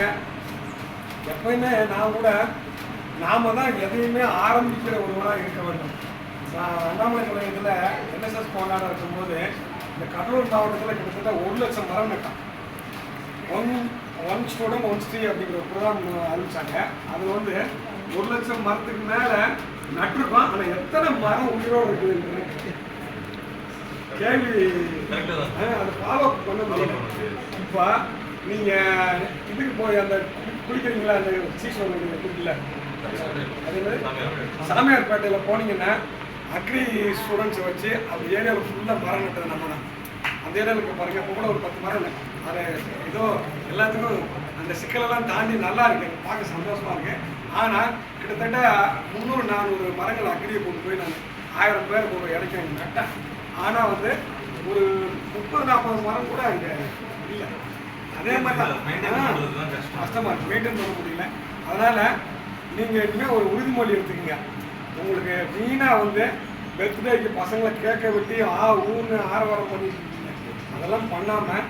இருக்கீங்க எப்பயுமே நான் கூட நாம தான் எதையுமே ஆரம்பிக்கிற ஒருவராக இருக்க வேண்டும். நான் அண்ணாமலை கழகத்தில் என்எஸ்எஸ் போராட இருக்கும்போது இந்த கடலூர் மாவட்டத்தில் கிட்டத்தட்ட ஒரு லட்சம் மரம் நட்டான். One one student one tree அப்படிங்கிற ப்ரோக்ராம் அறிவிச்சாங்க அது வந்து ஒரு லட்சம் மரத்துக்கு மேலே நட்டிருக்கோம். ஆனால் எத்தனை மரம் உயிரோடு இருக்குதுன்னு கேள்வி. அதை ஃபாலோ பண்ண முடியல. இப்போ நீங்கள் இதுக்கு போய் அந்த குளிக்கிறீங்களா அந்த சீசன் குடிக்கல? அது என்னது? சாமியார்பேட்டையில் போனீங்கன்னா அக்ரி ஸ்டூடெண்ட்ஸை வச்சு அந்த ஏரியாவில் ஃபுல்லாக மரம் நட்டது நம்ம தான் அந்த ஏரியாவுக்கு பாருங்க இப்போ கூட ஒரு பத்து மரம் நட்டு. அது ஏதோ எல்லாத்துக்கும் அந்த சிக்கலெல்லாம் தாண்டி நல்லா இருக்கு. பார்க்க சந்தோஷமா இருக்கு. ஆனால் கிட்டத்தட்ட முந்நூறு நானூறு மரங்கள் அக்ரியை கொண்டு போய் நான் ஆயிரம் பேருக்கு ஒரு இடைக்கு நட்டேன். ஆனால் வந்து ஒரு முப்பது நாற்பது மரம் கூட அங்கே அதே மாதிரி தான். கஷ்டமாக இருக்கு மெயின்டைன் பண்ண முடியல அதனால் நீங்கள் இனிமேல் ஒரு உறுதிமொழி எடுத்துக்கங்க உங்களுக்கு வீணாக வந்து பர்த்டேக்கு பசங்களை கேட்க விட்டு ஆ ஊன்னு ஆரவாரம் பண்ணிட்டு இருக்கீங்க. அதெல்லாம் பண்ணாமல்